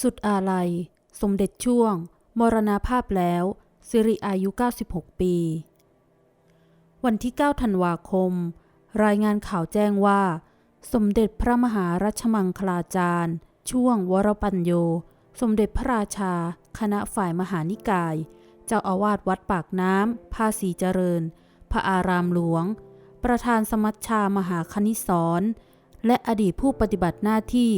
สุดอาลัย สมเด็จช่วง มรณภาพแล้ว สิริอายุ 96 ปี วันที่ 9 ธันวาคม รายงานข่าวแจ้งว่า สมเด็จพระมหารัชมังคลาจารย์ ช่วงวรปัญโย สมเด็จพระราชา คณะฝ่ายมหานิกาย เจ้าอาวาสวัดปากน้ำ ภาษีเจริญ พระอารามหลวง ประธานสมัชชามหาคณิสรและอดีตผู้ปฏิบัติหน้าที่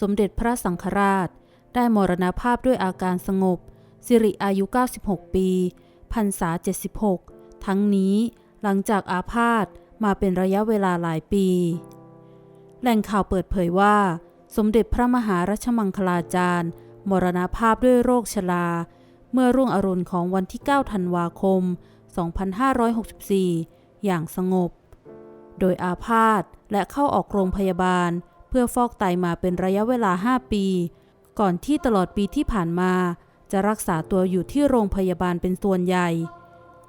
สมเด็จพระสังฆราช ได้มรณภาพด้วยอาการสงบ สิริอายุ 96 ปีพรรษา 76 ทั้งนี้หลังจากอาพาธมาเป็นระยะเวลาหลายปี แหล่งข่าวเปิดเผยว่า สมเด็จพระมหารัชมังคลาจารย์ มรณภาพด้วยโรคชรา เมื่อรุ่งอรุณของวันที่ 9 ธันวาคม 2564 อย่างสงบ โดยอาพาธและเข้าออกโรงพยาบาล เพื่อฟอกไตมาเป็นระยะเวลา 5 ปี ก่อนที่ตลอดปีที่ผ่านมา จะรักษาตัวอยู่ที่โรงพยาบาลเป็นส่วนใหญ่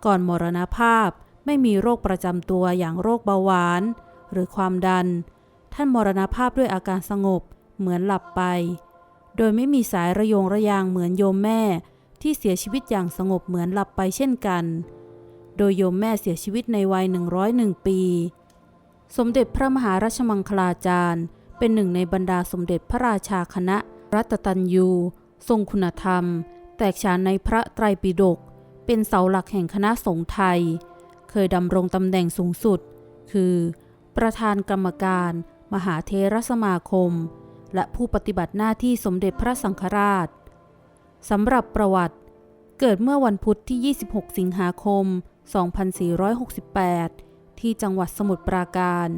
ก่อนมรณภาพไม่มีโรคประจำตัวอย่างโรคเบาหวาน หรือความดัน ท่านมรณภาพด้วยอาการสงบเหมือนหลับไป โดยไม่มีสายระยงระยางเหมือนโยมแม่ ที่เสียชีวิตอย่างสงบเหมือนหลับไปเช่นกัน โดยโยมแม่เสียชีวิตในวัย 101 ปี สมเด็จพระมหารัชมังคลาจารย์ เป็นหนึ่งในบรรดาสมเด็จพระราชาคณะ รัตตัญยู ทรงคุณธรรม แตกฉานในพระไตรปิฎกเป็นเสาหลักแห่งคณะสงฆ์ไทย เคยดำรงตำแหน่งสูงสุด คือ ประธานกรรมการ มหาเทรสมาคม และผู้ปฏิบัติหน้าที่สมเด็จพระสังฆราชสำหรับประวัติเกิดเมื่อวันพุธที่ 26 สิงหาคม 2468 ที่จังหวัดสมุทรปราการ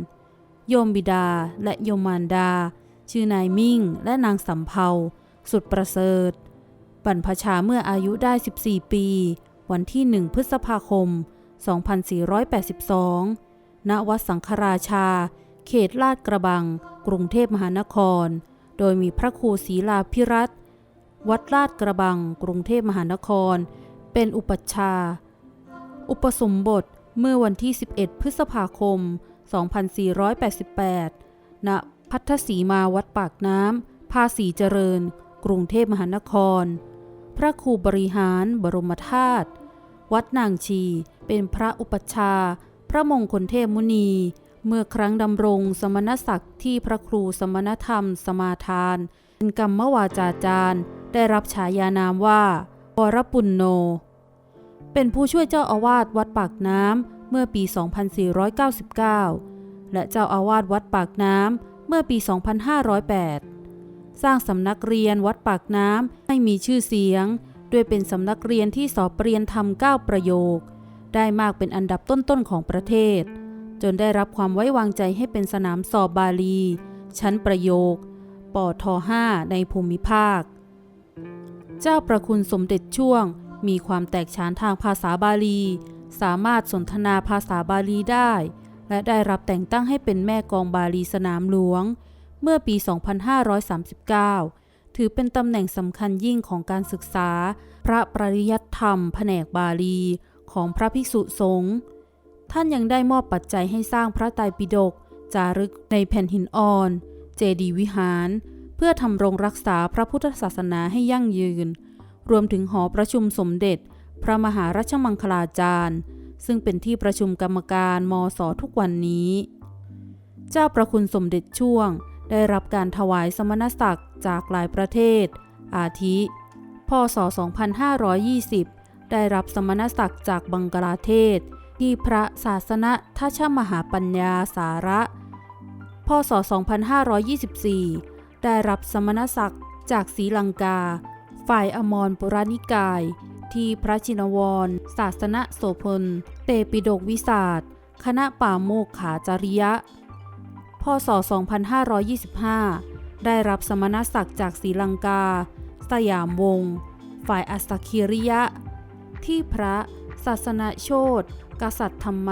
โยมบิดาและโยมมารดา ชื่อนายมิ่งและนางสำเภาสุดประเสริฐ บรรพชาเมื่ออายุได้ 14 ปี วันที่ 1 พฤษภาคม 2482 ณ วัดสังฆราชา เขตลาดกระบัง กรุงเทพมหานคร โดยมีพระครูศรีลาพิรัตวัดลาดกระบัง กรุงเทพมหานคร เป็นอุปัชฌาย์อุปสมบทเมื่อวันที่ 11 พฤษภาคม 2488 ณ พัทธสีมาวัดปากน้ำ ภาษีเจริญ กรุงเทพมหานคร พระครูบริหาร บรมธาตุวัดนางชีเป็นพระอุปชา พระมงคลเทพมุนี เมื่อครั้งดำรงสมณศักดิ์ที่พระครูสมณธรรม สมาทาน เป็นกรรมวาจาจารย์ ได้รับฉายานามว่าวรปุณโน เป็นผู้ช่วยเจ้าอาวาสวัดปากน้ำเมื่อปี 2499 และเจ้าอาวาสวัดปากน้ำ เมื่อปี 2508 สร้างสำนักเรียนวัดปากน้ำให้มีชื่อเสียง ด้วยเป็นสำนักเรียนที่สอบเรียนทำ9ประโยค ได้มากเป็นอันดับต้นๆของประเทศ จนได้รับความไว้วางใจให้เป็นสนามสอบบาลี ชั้นประโยค ปท5ในภูมิภาค เจ้าประคุณสมเด็จช่วงมีความแตกฉานทางภาษาบาลี สามารถสนทนาภาษาบาลีได้ และได้รับแต่งตั้งให้เป็นแม่กองบาลีสนามหลวง เมื่อปี 2539 ถือเป็นตำแหน่งสำคัญยิ่งของการศึกษา พระปริยัติธรรม แผนกบาลีของพระภิกษุสงฆ์ท่านยังได้มอบปัจจัยให้สร้างพระไตรปิฎกจารึกในแผ่นหินอ่อน เจดีวิหาร เพื่อทำรงรักษาพระพุทธศาสนาให้ยั่งยืน รวมถึงหอประชุมสมเด็จ พระมหารัชมังคลาจารย์ ซึ่งเป็นที่ประชุมกรรมการมศทุกวันนี้ เจ้าประคุณสมเด็จช่วง ได้รับการถวายสมณศักดิ์จากหลายประเทศ อาทิ พศ 2520 ได้รับสมณศักดิ์จากบังกลาเทศ ที่พระศาสนทัชมหาปัญญาสาระ พศ 2524 ได้รับสมณศักดิ์จากศรีลังกา ฝ่ายอมรปุรานิกาย ที่พระชินวร ศาสนโสพล เตปิฎกวิสาสคณะป่าโมกขาจริยะ พศ 2525 ได้รับสมณศักดิ์จากศรีลังกา สยามวงศ์ ฝ่ายอัสสคิริยะ ที่พระศาสนโชตกษัตริย์ธรรม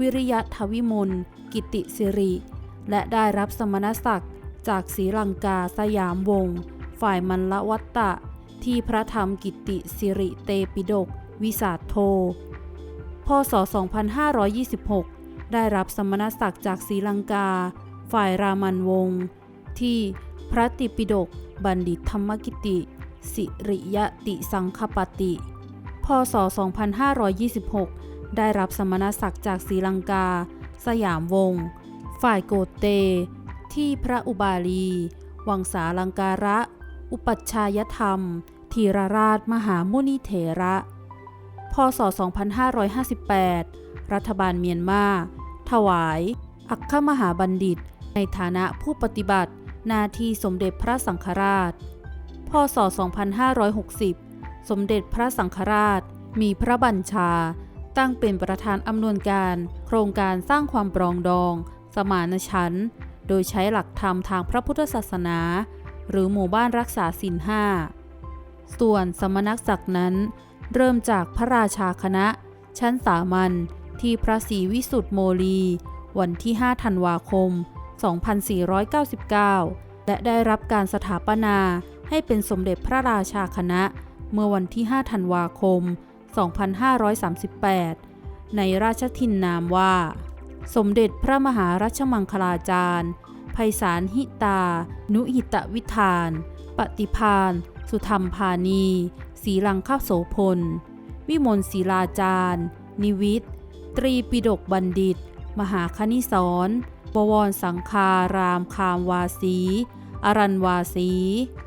วิริยะทวิมล กิติสิริ และได้รับสมณศักดิ์จากศรีลังกาสยามวงศ์ ฝ่ายมันละวัตตะ ที่พระธรรมกิติสิริเตปิฎกวิสาทโท พศ 2526 ได้รับสมณศักดิ์จากศรีลังกา ฝ่ายรามันวงศ์ที่พระติปิฎกบัณฑิตธรรมกิติ สิริยติสังคปติ พศ 2526 ได้รับสมณศักดิ์จากศรีลังกา สยามวงศ์ฝ่ายโกเต ที่พระอุบาลี วังสาลังการะ อุปัชฌายธรรม ธีรราชมหามุนิเถระ พศ 2558 รัฐบาลเมียนมา ถวาย อัคคมหาบัณฑิต ในฐานะผู้ปฏิบัติหนาทีสมเด็จพระสังฆราช พศ 2560 สมเด็จพระสังฆราช มีพระบัญชา ตั้งเป็นประธานอำนวยการ โครงการสร้างความปรองดอง สมานฉันท์โดยใช้หลักธรรมทางพระพุทธศาสนา หรือหมู่บ้านรักษาศีลห้า ส่วนสมณศักดิ์นั้น เริ่มจากพระราชาคณะ ชั้นสามัญที่พระศรีวิสุทธิโมลี วันที่ 5 ธันวาคม 2499 และได้รับการสถาปนาให้เป็นสมเด็จพระราชาคณะ เมื่อวันที่ 5 ธันวาคม 2538 ในราชทินนามว่า สมเด็จพระมหารัชมังคลาจารย์ไพศาลหิตา นุหิตวิธาน ปฏิพาน สุธรรมพานีศีลังคาโสพล วิมลศิลาจารย์ นิวิทตรีปิฎกบัณฑิต มหาคณิสรบวรสังคารามคามวาสี อรันวาสี